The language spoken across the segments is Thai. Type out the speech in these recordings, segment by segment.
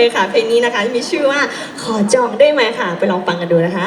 เพลงค่ะเพลงนี้นะคะมีชื่อว่าขอจองได้ไหมค่ะ ไปลองฟังกันดูนะคะ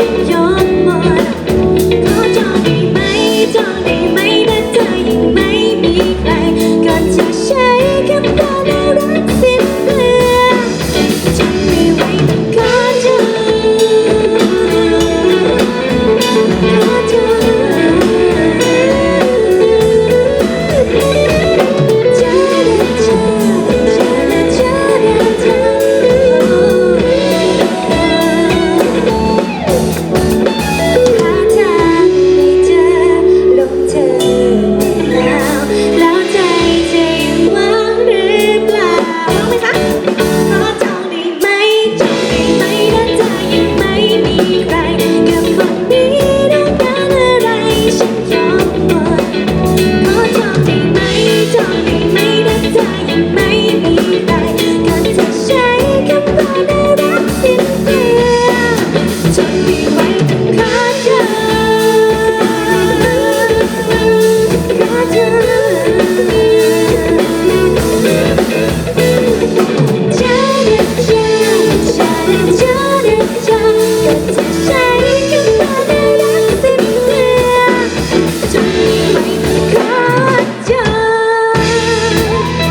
有。